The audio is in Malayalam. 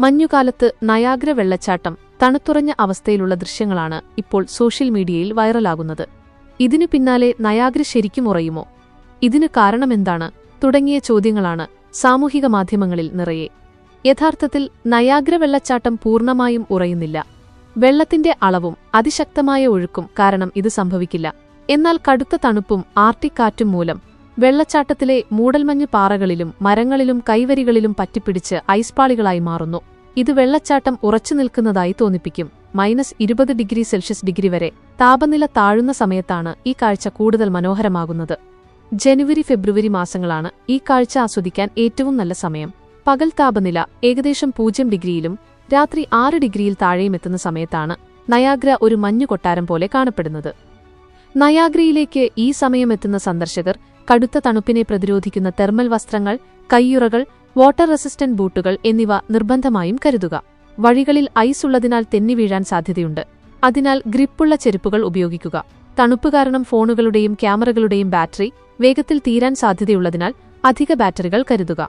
മഞ്ഞുകാലത്ത് നയാഗ്ര വെള്ളച്ചാട്ടം തണുത്തുറഞ്ഞ അവസ്ഥയിലുള്ള ദൃശ്യങ്ങളാണ് ഇപ്പോൾ സോഷ്യൽ മീഡിയയിൽ വൈറലാകുന്നത്. ഇതിനു പിന്നാലെ നയാഗ്ര ശരിക്കും ഉറയുമോ? ഇതിന് കാരണമെന്താണ്? തുടങ്ങിയ ചോദ്യങ്ങളാണ് സാമൂഹിക മാധ്യമങ്ങളിൽ നിറയെ. യഥാർത്ഥത്തിൽ നയാഗ്ര വെള്ളച്ചാട്ടം പൂർണമായും ഉറയുന്നില്ല. വെള്ളത്തിന്റെ അളവും അതിശക്തമായ ഒഴുക്കും കാരണം ഇത് സംഭവിക്കില്ല. എന്നാൽ കടുത്ത തണുപ്പും ആർട്ടിക് കാറ്റും മൂലം വെള്ളച്ചാട്ടത്തിലെ മൂടൽമഞ്ഞ് പാറകളിലും മരങ്ങളിലും കൈവരികളിലും പറ്റിപ്പിടിച്ച് ഐസ്പാളികളായി മാറുന്നു. ഇത് വെള്ളച്ചാട്ടം ഉറച്ചു നിൽക്കുന്നതായി തോന്നിപ്പിക്കും. മൈനസ് ഇരുപത് ഡിഗ്രി സെൽഷ്യസ് ഡിഗ്രി വരെ താപനില താഴുന്ന സമയത്താണ് ഈ കാഴ്ച കൂടുതൽ മനോഹരമാകുന്നത്. ജനുവരി ഫെബ്രുവരി മാസങ്ങളാണ് ഈ കാഴ്ച ആസ്വദിക്കാൻ ഏറ്റവും നല്ല സമയം. പകൽ താപനില ഏകദേശം പൂജ്യം ഡിഗ്രിയിലും രാത്രി ആറ് ഡിഗ്രിയിൽ താഴെയും എത്തുന്ന സമയത്താണ് നയാഗ്ര ഒരു മഞ്ഞു കൊട്ടാരം പോലെ കാണപ്പെടുന്നത്. നയാഗ്രയിലേക്ക് ഈ സമയമെത്തുന്ന സന്ദർശകർ കടുത്ത തണുപ്പിനെ പ്രതിരോധിക്കുന്ന തെർമൽ വസ്ത്രങ്ങൾ കയ്യുറകൾ വാട്ടർ റെസിസ്റ്റന്റ് ബൂട്ടുകൾ എന്നിവ നിർബന്ധമായും കരുതുക. വഴികളിൽ ഐസ് ഉള്ളതിനാൽ തെന്നി വീഴാൻ സാധ്യതയുണ്ട്. അതിനാൽ ഗ്രിപ്പുള്ള ചെരുപ്പുകൾ ഉപയോഗിക്കുക. തണുപ്പ് കാരണം ഫോണുകളുടെയും ക്യാമറകളുടെയും ബാറ്ററി വേഗത്തിൽ തീരാൻ സാധ്യതയുള്ളതിനാൽ അധിക ബാറ്ററികൾ കരുതുക.